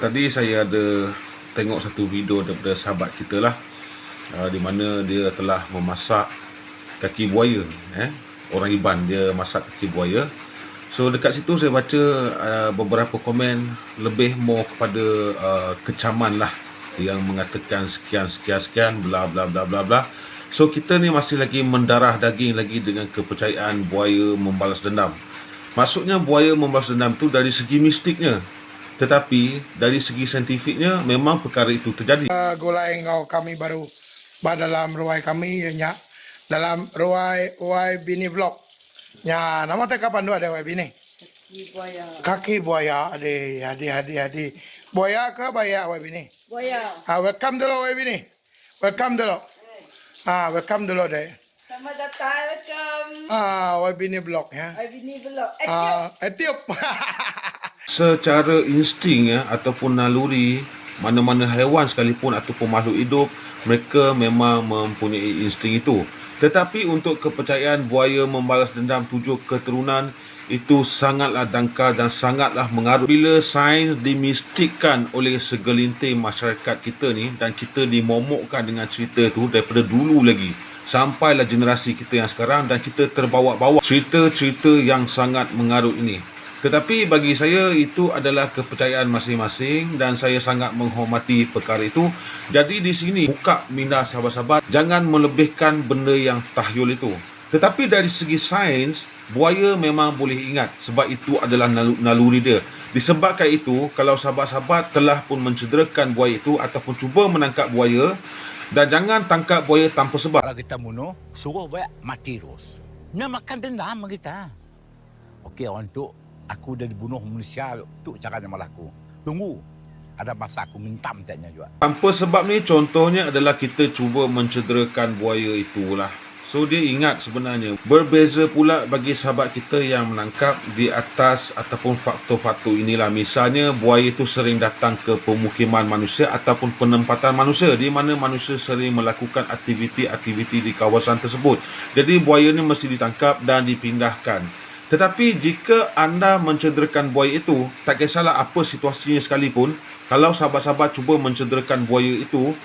tadi saya ada tengok satu video daripada sahabat kita lah. Uh, di mana dia telah memasak kaki buaya eh? Orang Iban dia masak kaki buaya. So dekat situ saya baca uh, beberapa komen lebih more kepada uh, kecaman lah. Yang mengatakan sekian sekian sekian bla bla bla bla bla. So kita ni masih lagi mendarah daging lagi dengan kepercayaan buaya membalas dendam maksudnya buaya membalas dendam tu dari segi mistiknya tetapi dari segi saintifiknya memang perkara itu terjadi. Uh, gulai engkau kami baru ba dalam ruai kami ya nya dalam ruai ruai bini vlog nya nama teh kapan dua ada ruai bini Kaki buaya. kaki buaya ade ade ade buaya ke baya ruai bini Buaya. ah welcome dulu ruai bini welcome dulu ah welcome dulu deh Selamat datang. Welcome. Ah ruai bini vlog ya I bini belok. Eh, ah etiop Secara insting ya ataupun naluri mana-mana haiwan sekalipun ataupun makhluk hidup mereka memang mempunyai insting itu. Tetapi untuk kepercayaan buaya membalas dendam tujuh keturunan itu sangatlah dangkal dan sangatlah mengaruh. Bila sains dimistikkan oleh segelintir masyarakat kita ni dan kita dimomokkan dengan cerita tu daripada dulu lagi sampailah generasi kita yang sekarang dan kita terbawa-bawa cerita-cerita yang sangat mengaruh ini. Tetapi bagi saya itu adalah kepercayaan masing-masing dan saya sangat menghormati perkara itu. Jadi di sini buka minda sahabat-sahabat jangan melebihkan benda yang tahyul itu. Tetapi dari segi sains buaya memang boleh ingat sebab itu adalah nal- naluri dia. Disebabkan itu kalau sahabat-sahabat telah pun mencederakan buaya itu ataupun cuba menangkap buaya dan jangan tangkap buaya tanpa sebab. Kalau kita bunuh, suruh buat mati terus. Nak makan dendam kita. Okey, orang tu, aku dah dibunuh manusia, tu caranya malaku. Tunggu. Ada masa aku minta mintaknya juga. Tanpa sebab ni contohnya adalah kita cuba mencederakan buaya itulah. So dia ingat sebenarnya berbeza pula bagi sahabat kita yang menangkap di atas ataupun faktor-faktor inilah misalnya buaya itu sering datang ke pemukiman manusia ataupun penempatan manusia di mana manusia sering melakukan aktiviti-aktiviti di kawasan tersebut. Jadi buaya ni mesti ditangkap dan dipindahkan. Tetapi jika anda mencederakan buaya itu, tak kisahlah apa situasinya sekalipun, kalau sahabat-sahabat cuba mencederakan buaya itu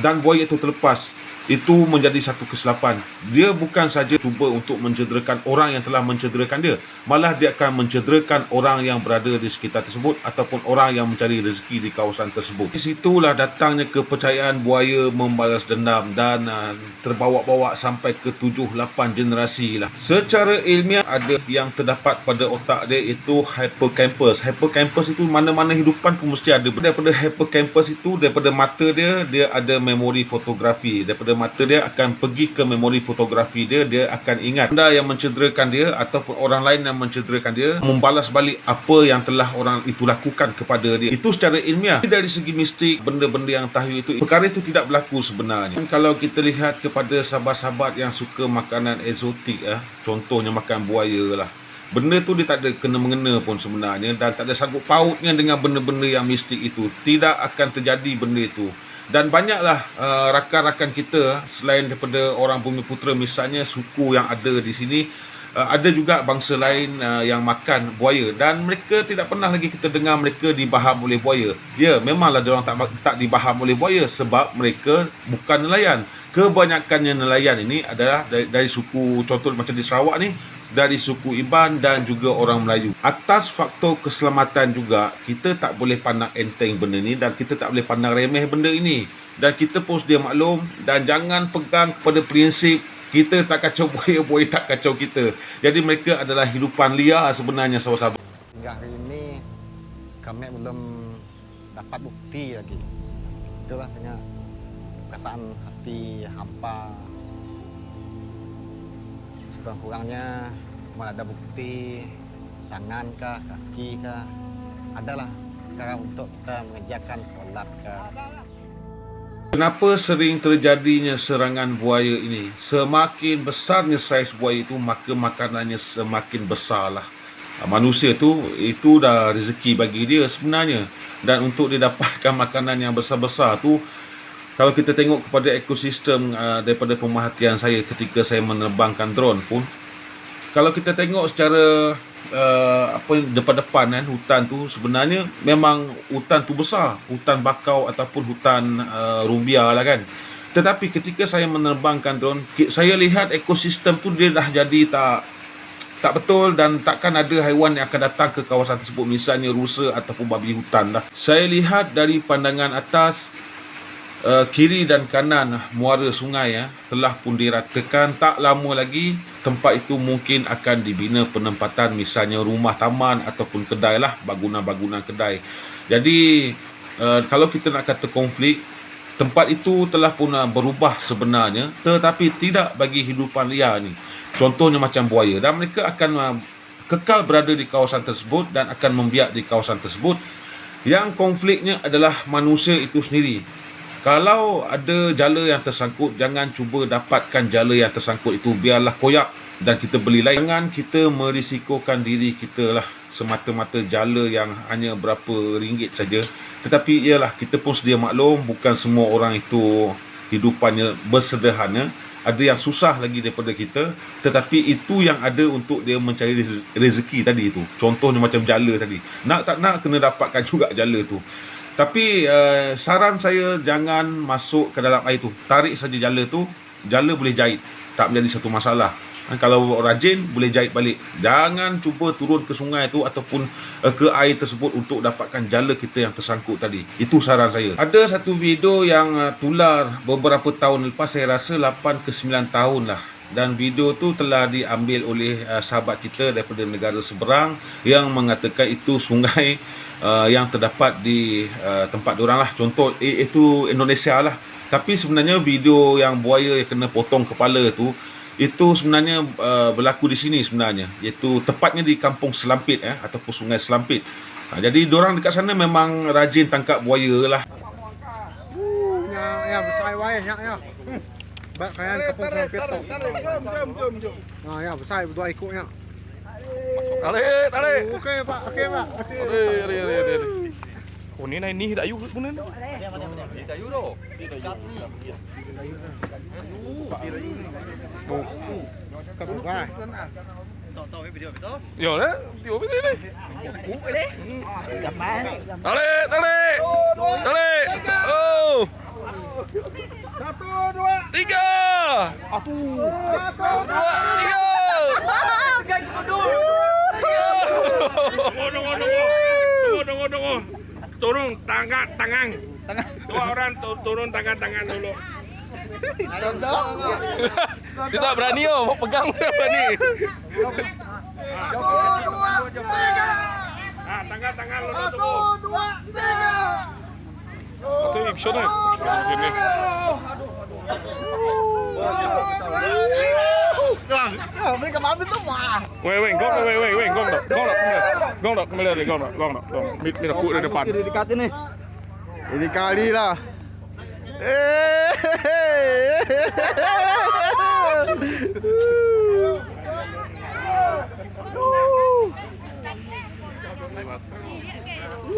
dan buaya itu terlepas, itu menjadi satu kesilapan. Dia bukan saja cuba untuk mencederakan orang yang telah mencederakan dia, malah dia akan mencederakan orang yang berada di sekitar tersebut ataupun orang yang mencari rezeki di kawasan tersebut. Di situlah datangnya kepercayaan buaya membalas dendam dan uh, terbawa-bawa sampai ke 7 8 generasi lah. Secara ilmiah ada yang terdapat pada otak dia itu hippocampus. Hippocampus itu mana-mana hidupan pun mesti ada. Daripada hippocampus itu daripada mata dia dia ada memori fotografi. Daripada mata dia akan pergi ke memori fotografi dia dia akan ingat anda yang mencederakan dia ataupun orang lain yang mencederakan dia membalas balik apa yang telah orang itu lakukan kepada dia itu secara ilmiah dari segi mistik benda-benda yang tahyul itu perkara itu tidak berlaku sebenarnya Dan kalau kita lihat kepada sahabat-sahabat yang suka makanan eksotik ah contohnya makan buaya lah Benda tu dia tak ada kena-mengena pun sebenarnya dan tak ada sangkut pautnya dengan benda-benda yang mistik itu. Tidak akan terjadi benda itu. Dan banyaklah uh, rakan-rakan kita selain daripada orang Bumi Putera misalnya suku yang ada di sini uh, ada juga bangsa lain uh, yang makan buaya dan mereka tidak pernah lagi kita dengar mereka dibaham oleh buaya. Ya, memanglah dia orang tak tak dibaham oleh buaya sebab mereka bukan nelayan. Kebanyakannya nelayan ini adalah dari, dari suku contoh macam di Sarawak ni dari suku Iban dan juga orang Melayu. Atas faktor keselamatan juga, kita tak boleh pandang enteng benda ni dan kita tak boleh pandang remeh benda ini. Dan kita pun sedia maklum dan jangan pegang kepada prinsip kita tak kacau buaya, buaya tak kacau kita. Jadi mereka adalah hidupan liar sebenarnya sahabat-sahabat. Hingga hari ini kami belum dapat bukti lagi. Itulah hanya perasaan hati hampa. Sekurang-kurangnya ada bukti tangan kah, kaki kah. Adalah cara untuk kita mengerjakan solat kah. Kenapa sering terjadinya serangan buaya ini? Semakin besarnya saiz buaya itu, maka makanannya semakin besarlah. Ah, Manusia tu itu dah rezeki bagi dia sebenarnya. Dan untuk dia dapatkan makanan yang besar-besar tu, kalau kita tengok kepada ekosistem uh, daripada pemerhatian saya ketika saya menerbangkan drone pun, kalau kita tengok secara uh, apa depan-depan kan hutan tu sebenarnya memang hutan tu besar, hutan bakau ataupun hutan uh, rumbia lah kan. Tetapi ketika saya menerbangkan drone, saya lihat ekosistem tu dia dah jadi tak tak betul dan takkan ada haiwan yang akan datang ke kawasan tersebut misalnya rusa ataupun babi hutan lah. Saya lihat dari pandangan atas uh, kiri dan kanan muara sungai ya telah pun diratakan tak lama lagi tempat itu mungkin akan dibina penempatan misalnya rumah taman ataupun kedai lah bangunan-bangunan kedai. Jadi uh, kalau kita nak kata konflik tempat itu telah pun berubah sebenarnya tetapi tidak bagi hidupan liar ni. Contohnya macam buaya dan mereka akan uh, kekal berada di kawasan tersebut dan akan membiak di kawasan tersebut. Yang konfliknya adalah manusia itu sendiri. Kalau ada jala yang tersangkut, jangan cuba dapatkan jala yang tersangkut itu. Biarlah koyak dan kita beli lain. Jangan kita merisikokan diri kita lah semata-mata jala yang hanya berapa ringgit saja. Tetapi ialah kita pun sedia maklum bukan semua orang itu hidupannya bersederhana. Ada yang susah lagi daripada kita Tetapi itu yang ada untuk dia mencari rez- rezeki tadi tu Contohnya macam jala tadi Nak tak nak kena dapatkan juga jala tu Tapi uh, saran saya jangan masuk ke dalam air tu. Tarik saja jala tu Jala boleh jahit. Tak menjadi satu masalah. Ha, Kalau rajin boleh jahit balik. Jangan cuba turun ke sungai tu Ataupun uh, ke air tersebut Untuk dapatkan jala kita yang tersangkut tadi. Itu saran saya. Ada satu video yang uh, tular beberapa tahun lepas Saya rasa 8 ke 9 tahun lah dan video tu telah diambil oleh uh, sahabat kita daripada negara seberang yang mengatakan itu sungai uh, yang terdapat di uh, tempat diorang lah. Contoh eh, itu Indonesia lah. Tapi sebenarnya video yang buaya yang kena potong kepala tu itu sebenarnya uh, berlaku di sini sebenarnya. Iaitu tepatnya di kampung Selampit eh ataupun sungai Selampit. Ha, jadi diorang dekat sana memang rajin tangkap buaya lah. Ya, ya besar wae ya ya. Hmm. Bak kayan kapung trompet tu. Jom, jom, jom, jom. Ha ya besar berdua ikutnya. Tarik, tarik. Okey pak, okey pak. Okey. Tarik, tarik, tarik, tarik. Oh, ni naik ni dah ayu pun ni. Dah ayu dah. Kapung wae. Ya dah, tio ni ni. Tarik, tarik. Tarik. Oh. Satu, dua, Tiga. satu, dua, Tiga. Tunggu, tunggu, tunggu. Tunggu, tunggu, tunggu. Turun tangan, tangan. Dua orang tu- turun tangan, tangan dulu. Dia tak berani oh, pegang dia berani. Ah, tangan, tangan dulu satu, tunggu. dua, tiga. Tu episode ni. Sini. Wei, wei, gong dah, wei, wei, wei, gong dah, gong dah, kembali, gong dah, kembali lagi, gong dah, gong dah, gong. Ni, ni dah kut dari depan. dekat ni. Ini kali lah.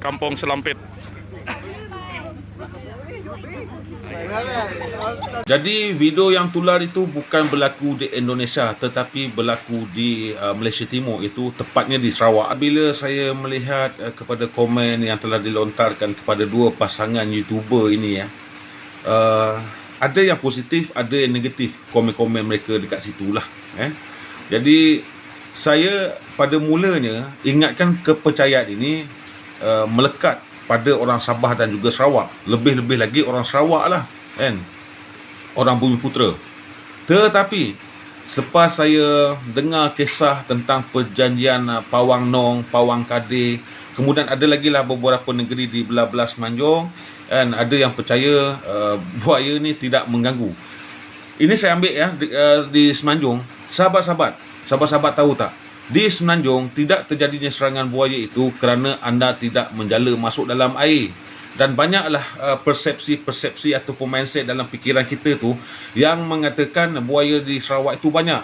kampung Selampit. Jadi video yang tular itu bukan berlaku di Indonesia tetapi berlaku di uh, Malaysia Timur itu tepatnya di Sarawak. Bila saya melihat uh, kepada komen yang telah dilontarkan kepada dua pasangan YouTuber ini ya. Uh, ada yang positif, ada yang negatif komen-komen mereka dekat situlah eh. Jadi saya pada mulanya ingatkan kepercayaan ini uh, melekat pada orang Sabah dan juga Sarawak. Lebih-lebih lagi orang Sarawak lah kan. Orang Bumi Putera. Tetapi selepas saya dengar kisah tentang perjanjian uh, Pawang Nong, Pawang Kadir, kemudian ada lagi lah beberapa negeri di belah-belah Semenanjung dan ada yang percaya uh, buaya ni tidak mengganggu. Ini saya ambil ya di, uh, di Semenanjung. Sahabat-sahabat, sahabat-sahabat tahu tak? Di Semenanjung tidak terjadinya serangan buaya itu kerana anda tidak menjala masuk dalam air. Dan banyaklah uh, persepsi-persepsi ataupun mindset dalam fikiran kita tu yang mengatakan buaya di Sarawak itu banyak.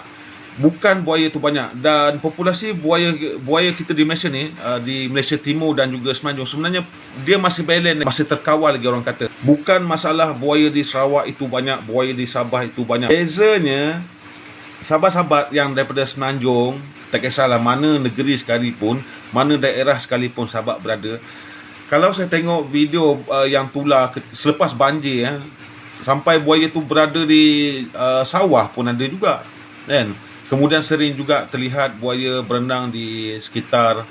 Bukan buaya itu banyak dan populasi buaya buaya kita di Malaysia ni uh, di Malaysia Timur dan juga Semenanjung sebenarnya dia masih balance masih terkawal lagi orang kata. Bukan masalah buaya di Sarawak itu banyak, buaya di Sabah itu banyak. Bezanya sahabat-sahabat yang daripada Semenanjung tak kisahlah mana negeri sekalipun mana daerah sekalipun sahabat berada. Kalau saya tengok video uh, yang tular ke, selepas banjir ya, sampai buaya tu berada di uh, sawah pun ada juga kan? Kemudian sering juga terlihat buaya berenang di sekitar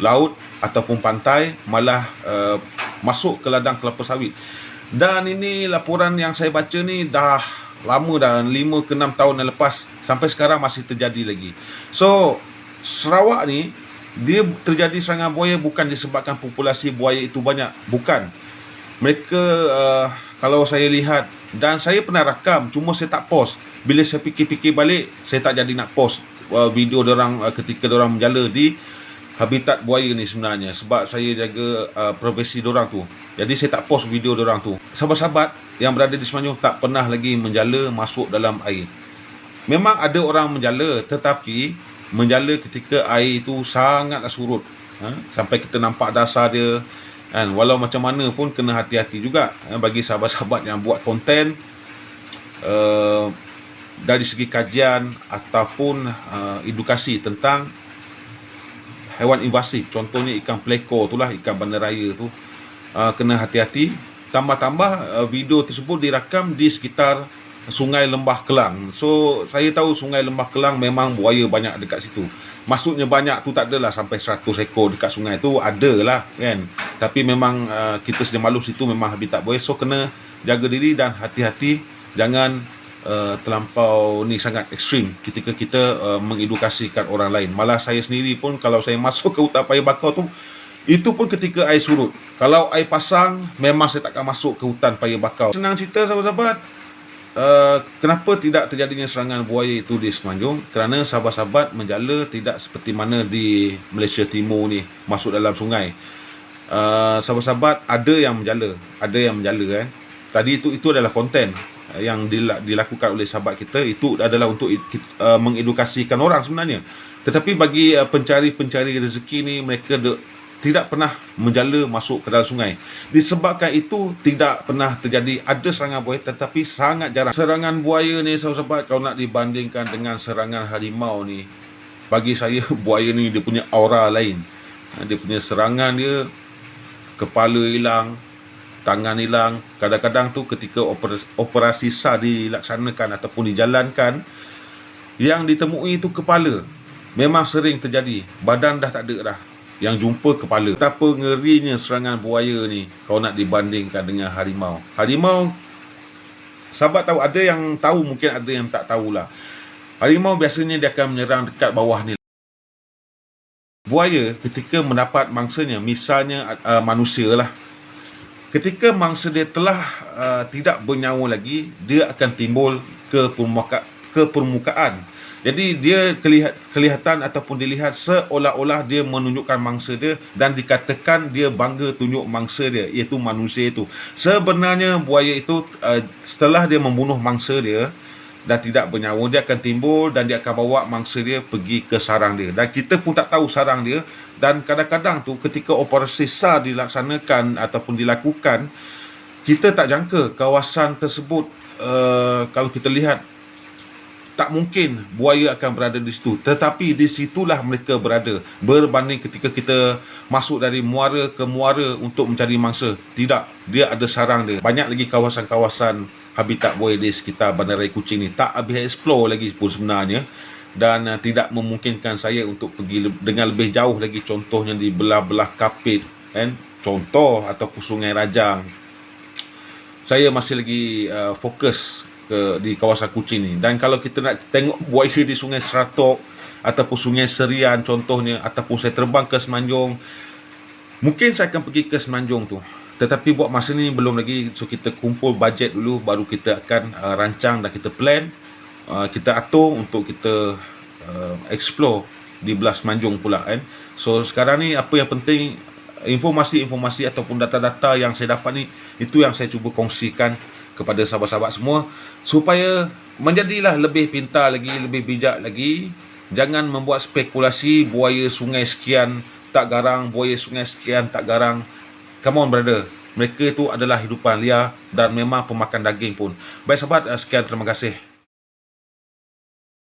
laut ataupun pantai malah uh, masuk ke ladang kelapa sawit. Dan ini laporan yang saya baca ni dah lama dah 5 ke 6 tahun yang lepas sampai sekarang masih terjadi lagi. So Sarawak ni dia terjadi serangan buaya bukan disebabkan populasi buaya itu banyak. Bukan. Mereka uh, kalau saya lihat dan saya pernah rakam cuma saya tak post. Bila saya fikir-fikir balik saya tak jadi nak post uh, video orang uh, ketika orang menjala di habitat buaya ni sebenarnya sebab saya jaga uh, profesi orang tu. Jadi saya tak post video orang tu. Sahabat-sahabat yang berada di Semenanjung tak pernah lagi menjala masuk dalam air. Memang ada orang menjala tetapi menjala ketika air itu sangatlah surut. Ha? sampai kita nampak dasar dia. Kan? Walau macam mana pun kena hati-hati juga ha? bagi sahabat-sahabat yang buat konten uh, dari segi kajian ataupun uh, edukasi tentang haiwan invasif contohnya ikan peleko itulah ikan bandaraya tu uh, kena hati-hati tambah-tambah uh, video tersebut dirakam di sekitar Sungai Lembah Kelang. So, saya tahu Sungai Lembah Kelang memang buaya banyak dekat situ. Maksudnya banyak tu tak adalah sampai 100 ekor dekat sungai tu adalah kan. Tapi memang uh, kita sedia malu situ memang habitat buaya. So, kena jaga diri dan hati-hati jangan uh, terlampau ni sangat ekstrim ketika kita uh, mengedukasikan orang lain. Malah saya sendiri pun kalau saya masuk ke hutan paya bakau tu itu pun ketika air surut. Kalau air pasang, memang saya takkan masuk ke hutan paya bakau. Senang cerita sahabat-sahabat. Uh, kenapa tidak terjadinya serangan buaya itu di Semenanjung? Kerana sahabat-sahabat menjala tidak seperti mana di Malaysia Timur ni masuk dalam sungai. Uh, sahabat-sahabat ada yang menjala, ada yang menjala kan. Tadi itu itu adalah konten yang dilakukan oleh sahabat kita itu adalah untuk uh, mengedukasikan orang sebenarnya. Tetapi bagi uh, pencari-pencari rezeki ni mereka de, tidak pernah menjala masuk ke dalam sungai. Disebabkan itu tidak pernah terjadi ada serangan buaya tetapi sangat jarang. Serangan buaya ni sahabat-sahabat kalau nak dibandingkan dengan serangan harimau ni bagi saya buaya ni dia punya aura lain. Ha, dia punya serangan dia kepala hilang, tangan hilang. Kadang-kadang tu ketika operasi, operasi SAR dilaksanakan ataupun dijalankan yang ditemui itu kepala. Memang sering terjadi. Badan dah tak ada dah yang jumpa kepala. Betapa ngerinya serangan buaya ni kalau nak dibandingkan dengan harimau. Harimau, sahabat tahu, ada yang tahu mungkin ada yang tak tahulah. Harimau biasanya dia akan menyerang dekat bawah ni. Buaya ketika mendapat mangsanya, misalnya uh, manusia lah. Ketika mangsa dia telah uh, tidak bernyawa lagi, dia akan timbul ke permukaan, ke permukaan jadi dia kelihat, kelihatan ataupun dilihat seolah-olah dia menunjukkan mangsa dia dan dikatakan dia bangga tunjuk mangsa dia iaitu manusia itu. Sebenarnya buaya itu uh, setelah dia membunuh mangsa dia dan tidak bernyawa dia akan timbul dan dia akan bawa mangsa dia pergi ke sarang dia. Dan kita pun tak tahu sarang dia. Dan kadang-kadang tu ketika operasi SAR dilaksanakan ataupun dilakukan kita tak jangka kawasan tersebut uh, kalau kita lihat tak mungkin buaya akan berada di situ. Tetapi di situlah mereka berada. Berbanding ketika kita masuk dari muara ke muara untuk mencari mangsa. Tidak. Dia ada sarang dia. Banyak lagi kawasan-kawasan habitat buaya di sekitar bandaraya kucing ni tak habis explore lagi pun sebenarnya dan uh, tidak memungkinkan saya untuk pergi le- dengan lebih jauh lagi contohnya di belah-belah kapit kan contoh ataupun sungai rajang saya masih lagi uh, fokus ke di kawasan Kuching ni. Dan kalau kita nak tengok buaya di Sungai Seratok ataupun Sungai Serian contohnya ataupun saya terbang ke Semenanjung, mungkin saya akan pergi ke Semenanjung tu. Tetapi buat masa ni belum lagi so kita kumpul bajet dulu baru kita akan uh, rancang dan kita plan uh, kita atur untuk kita uh, explore di belah semenanjung pula kan. So sekarang ni apa yang penting informasi-informasi ataupun data-data yang saya dapat ni itu yang saya cuba kongsikan kepada sahabat-sahabat semua supaya menjadilah lebih pintar lagi, lebih bijak lagi. Jangan membuat spekulasi buaya sungai sekian tak garang, buaya sungai sekian tak garang. Come on brother. Mereka itu adalah hidupan liar dan memang pemakan daging pun. Baik sahabat, eh, sekian terima kasih.